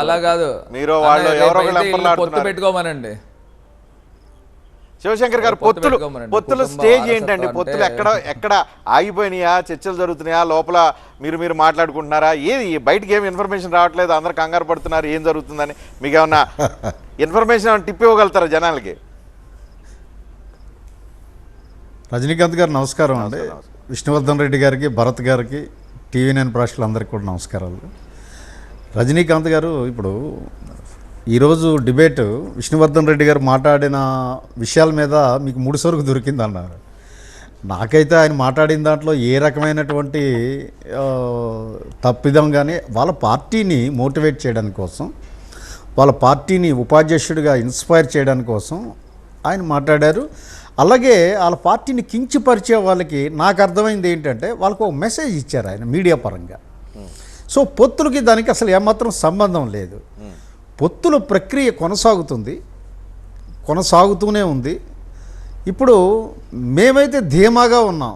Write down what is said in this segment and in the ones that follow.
అలా కాదు. మీరు వాళ్ళు ఎవరో పొత్తు. పెట్టుకోమనండి. శివశంకర్ గారు పొత్తు పొత్తులు. పొత్తుల స్టేజ్ ఏంటండి? పొత్తులు ఎక్కడ ఎక్కడ ఆగిపోయినాయా? చర్చలు జరుగుతున్నాయా? లోపల మీరు మీరు మాట్లాడుకుంటున్నారా? ఏది? బయటికి ఏం ఇన్ఫర్మేషన్ రావట్లేదు? అందరు కంగారు పడుతున్నారు. ఏం జరుగుతుందని మీకు ఏమన్నా ఇన్ఫర్మేషన్ ఏమైనా టిప్ ఇవ్వగలుగుతారా జనాలకి? రజనీకాంత్ గారు నమస్కారం అండి. విష్ణువర్ధన్ రెడ్డి గారికి భరత్ గారికి టీవీ నైన్ ప్రేక్షకులందరికీ కూడా నమస్కారాలు. రజనీకాంత్ గారు ఇప్పుడు ఈరోజు డిబేట్ విష్ణువర్ధన్ రెడ్డి గారు మాట్లాడిన విషయాల మీద మీకు ముడి సరుకు దొరికిందన్నారు నాకైతే ఆయన మాట్లాడిన దాంట్లో ఏ రకమైనటువంటి తప్పిదం కానీ వాళ్ళ పార్టీని మోటివేట్ చేయడానికి కోసం వాళ్ళ పార్టీని ఉపాధ్యక్షుడిగా ఇన్స్పైర్ చేయడానికి కోసం ఆయన మాట్లాడారు. అలాగే వాళ్ళ పార్టీని కించిపరిచే వాళ్ళకి నాకు అర్థమైంది ఏంటంటే వాళ్ళకు ఒక మెసేజ్ ఇచ్చారు ఆయన మీడియా పరంగా. సో పొత్తులకి దానికి అసలు ఏమాత్రం సంబంధం లేదు. పొత్తుల ప్రక్రియ కొనసాగుతుంది. కొనసాగుతూనే ఉంది. ఇప్పుడు మేమైతే ధీమాగా ఉన్నాం.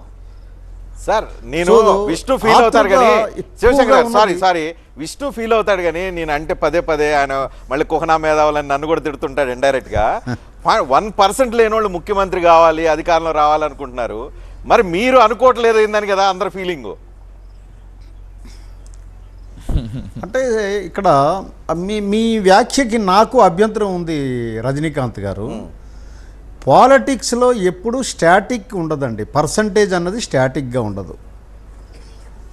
సార్ నేను విష్ణు ఫీల్ అవుతారు కానీ Shivashankar sorry. Sorry Vishnu feel అవుతాడు కానీ నేను అంటే పదే పదే ఆయన మళ్ళీ కుహనా మేధావులని నన్ను కూడా తిడుతుంటాడు ఇండైరెక్ట్గా. వన్ పర్సెంట్ లేని వాళ్ళు ముఖ్యమంత్రి కావాలి అధికారంలో రావాలనుకుంటున్నారు. మరి మీరు అనుకోవట్లేదు ఏందని కదా అందరి ఫీలింగ్? అంటే ఇక్కడ మీ మీ వ్యాఖ్యకి నాకు అభ్యంతరం ఉంది రజనీకాంత్ గారు. పాలిటిక్స్లో ఎప్పుడు స్టాటిక్ ఉండదండి. పర్సంటేజ్ అన్నది స్టాటిక్గా ఉండదు.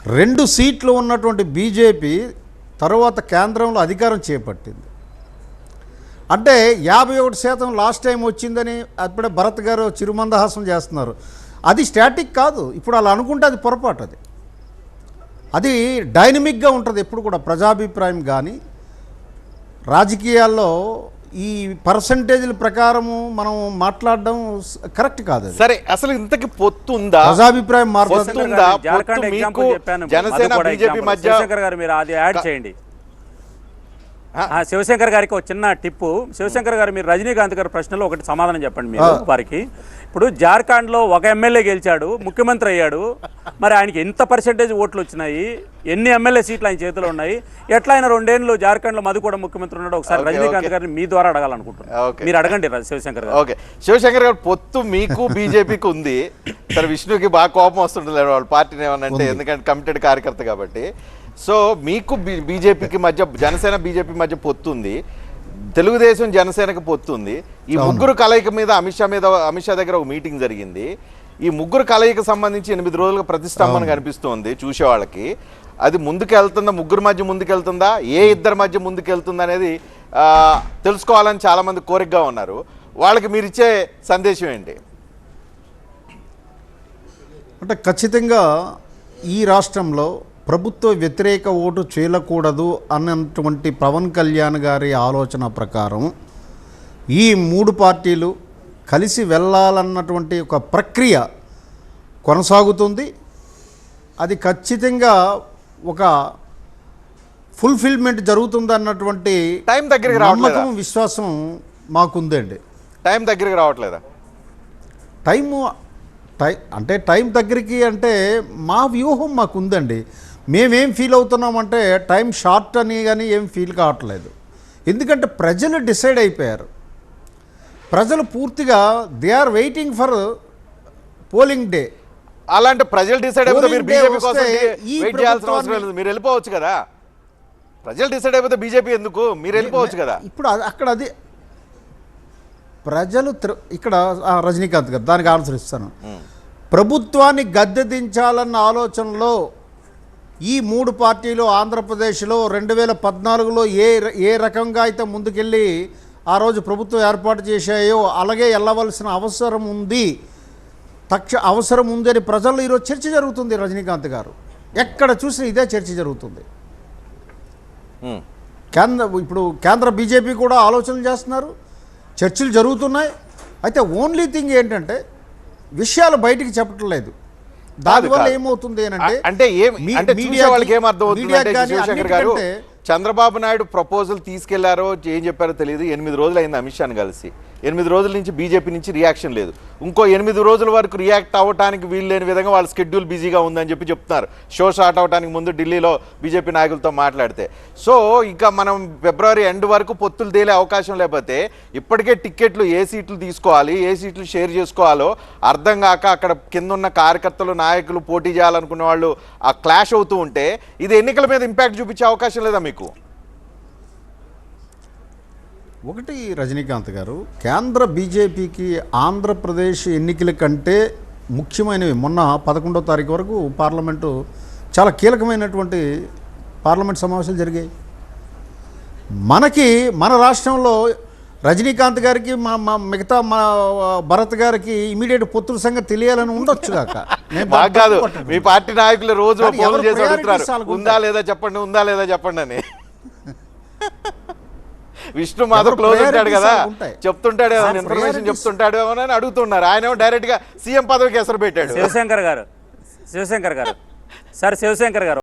రెండు సీట్లు ఉన్నటువంటి బీజేపీ తర్వాత కేంద్రంలో అధికారం చేపట్టింది. అంటే యాభై ఒకటి శాతం లాస్ట్ టైం వచ్చిందని అప్పుడే భరత్ గారు చిరుమందహాసం చేస్తున్నారు. అది స్టాటిక్ కాదు. ఇప్పుడు అలా అనుకుంటే అది పొరపాటు అది. అది డైనమిక్గా ఉంటుంది ఎప్పుడు కూడా ప్రజాభిప్రాయం కానీ రాజకీయాల్లో ఈ పర్సంటేజ్ల ప్రకారము మనం మాట్లాడడం కరెక్ట్ కాదు అది. సరే అసలు ఇంతకి పొత్తు ఉందా? ప్రజాభిప్రాయం మారుతుంది? జనసేన బీజేపీ. మధ్య గారు మీరు అది యాడ్ చేయండి. శివశంకర్ గారికి ఒక చిన్న టిప్పు. శివశంకర్ గారు మీరు రజనీకాంత్ గారి ప్రశ్నలో ఒకటి సమాధానం చెప్పండి మీరు వారికి. ఇప్పుడు జార్ఖండ్లో ఒక ఎమ్మెల్యే గెలిచాడు ముఖ్యమంత్రి అయ్యాడు. మరి ఆయనకి ఎంత పర్సెంటేజ్ ఓట్లు వచ్చినాయి? ఎన్ని ఎమ్మెల్యే సీట్లు ఆయన చేతిలో ఉన్నాయి? ఎట్లా ఆయన రెండేళ్ళు జార్ఖండ్లో మధు కూడా ముఖ్యమంత్రి ఉన్నాడు. ఒకసారి రజనీకాంత్. గారిని మీ ద్వారా అడగాలనుకుంటున్నాను. ఓకే. మీరు అడగండి శివశంకర్ గారు. ఓకే. శివశంకర్ గారు పొత్తు మీకు బీజేపీకి ఉంది. సరే విష్ణుకి బాగా కోపం వస్తుంటుంది వాళ్ళ పార్టీని ఏమన్నా అంటే ఎందుకంటే కమిటెడ్ కార్యకర్త కాబట్టి. సో మీకు బీజేపీకి మధ్య జనసేన బీజేపీ మధ్య పొత్తు ఉంది. తెలుగుదేశం జనసేనకి పొత్తు ఉంది. ఈ ముగ్గురు కలయిక మీద అమిత్ షా మీద అమిత్ షా దగ్గర ఒక మీటింగ్ జరిగింది. ఈ ముగ్గురు కలయిక సంబంధించి ఎనిమిది రోజులుగా ప్రతిష్టంభన కనిపిస్తోంది చూసే వాళ్ళకి అది ముందుకు వెళ్తుందా ముగ్గురు మధ్య ముందుకు వెళ్తుందా ఏ ఇద్దరి మధ్య ముందుకు వెళ్తుందా అనేది తెలుసుకోవాలని చాలా మంది కోరికగా ఉన్నారు. వాళ్ళకి మీరు ఇచ్చే సందేశం ఏంటి? అంటే ఖచ్చితంగా ఈ రాష్ట్రంలో ప్రభుత్వ వ్యతిరేక ఓటు చేయకూడదు అన్నటువంటి పవన్ కళ్యాణ్ గారి ఆలోచన ప్రకారం ఈ మూడు పార్టీలు కలిసి వెళ్ళాలన్నటువంటి ఒక ప్రక్రియ కొనసాగుతుంది. అది ఖచ్చితంగా ఒక ఫుల్ఫిల్మెంట్ జరుగుతుందన్నటువంటి టైం దగ్గరికి నమ్మకం విశ్వాసం మాకుందండి. టైం దగ్గరికి రావట్లేదా? టైము టై అంటే టైం దగ్గరికి అంటే మా వ్యూహం మాకు ఉందండి మేమేం ఫీల్ అవుతున్నామంటే టైం షార్ట్ అని కానీ ఏం ఫీల్ కావట్లేదు. ఎందుకంటే ప్రజలు డిసైడ్ అయిపోయారు. ప్రజలు పూర్తిగా they are waiting for polling day అలాంటి ప్రజలు డిసైడ్ అయిపోతే మీరు బీజేపీ కోసం వస్తే ఈ వెయిట్ చేయాల్సిన అవసరం ప్రభుత్వాన్ని- లేదు. మీరు వెళ్ళిపోవచ్చు కదా. ప్రజలు డిసైడ్ అయిపోతే బీజేపీ ఎందుకు? మీరు వెళ్ళిపోవచ్చు కదా. ఇప్పుడు అక్కడ అది ప్రజలు ఇక్కడ రజనీకాంత్ గారు దానికి ఆన్సర్ ఇస్తాను. ప్రభుత్వాన్ని గద్దె దించాలన్న ఆలోచనలో ఈ మూడు పార్టీలు ఆంధ్రప్రదేశ్లో రెండు వేల పద్నాలుగులో ఏ ఏ రకంగా అయితే ముందుకెళ్ళి ఆ రోజు ప్రభుత్వం ఏర్పాటు చేశాయో అలాగే వెళ్ళవలసిన అవసరం ఉంది. తక్ష అవసరం ఉంది అని ప్రజల్లో ఈరోజు చర్చ జరుగుతుంది రజనీకాంత్ గారు. ఎక్కడ చూసినా ఇదే చర్చ జరుగుతుంది. కేంద్ర ఇప్పుడు కేంద్ర బీజేపీ కూడా ఆలోచనలు చేస్తున్నారు. చర్చలు జరుగుతున్నాయి. అయితే ఓన్లీ థింగ్ ఏంటంటే విషయాలు బయటికి చెప్పటం లేదు దానివల్ల. ఏమవుతుంది అంటే అంటే అంటే చూసే మీడియాకి- వాళ్ళకి ఏం అర్థం అవుతుంది అంటే శివశంకర్ గారు చంద్రబాబు నాయుడు ప్రపోజల్ తీసుకెళ్ళారో ఏం చెప్పారో తెలియదు ఎనిమిది రోజులు అయింది అమిత్ షాని కలిసి ఎనిమిది రోజుల నుంచి బీజేపీ నుంచి రియాక్షన్ లేదు. ఇంకో ఎనిమిది రోజుల వరకు రియాక్ట్ అవ్వడానికి వీలు లేని విధంగా వాళ్ళ స్కెడ్యూల్ బిజీగా ఉందని చెప్పి చెప్తున్నారు. షో స్టార్ట్ అవ్వడానికి ముందు ఢిల్లీలో బీజేపీ నాయకులతో మాట్లాడితే. సో ఇంకా మనం ఫిబ్రవరి ఎండ్ వరకు పొత్తులు తేలే అవకాశం లేకపోతే ఇప్పటికే టిక్కెట్లు ఏ సీట్లు తీసుకోవాలి ఏ సీట్లు షేర్ చేసుకోవాలో అర్థం కాక అక్కడ కింద ఉన్న కార్యకర్తలు నాయకులు పోటీ చేయాలనుకునే వాళ్ళు ఆ క్లాష్ అవుతూ ఉంటే ఇది ఎన్నికల మీద ఇంపాక్ట్ చూపించే అవకాశం లేదా మీకు? ఒకటి రజనీకాంత్ గారు కేంద్ర బీజేపీకి ఆంధ్రప్రదేశ్ ఎన్నికల కంటే ముఖ్యమైనవి. మొన్న పదకొండో తారీఖు వరకు పార్లమెంటు చాలా కీలకమైనటువంటి పార్లమెంట్ సమావేశాలు జరిగాయి. మనకి మన రాష్ట్రంలో రజనీకాంత్ గారికి మా మా మిగతా మా భరత్ గారికి ఇమీడియట్ పొత్తుల సంగతి తెలియాలని ఉండొచ్చు కాక. కాదు. మీ పార్టీ నాయకులు రోజు ఉందా. లేదా చెప్పండి ఉందా లేదా చెప్పండి అని. విష్ణు ఎవరు క్లోజ్ ఉంటాడు కదా. చెప్తుంటాడు ఆ ఇన్ఫర్మేషన్ చెప్తుంటాడు అని అడుగుతున్నారు. ఆయన ఏమో డైరెక్ట్గా సీఎం పదవికి ఎసరు పెట్టాడు. శివశంకర్ గారు శివశంకర్ గారు. సార్ శివశంకర్ గారు.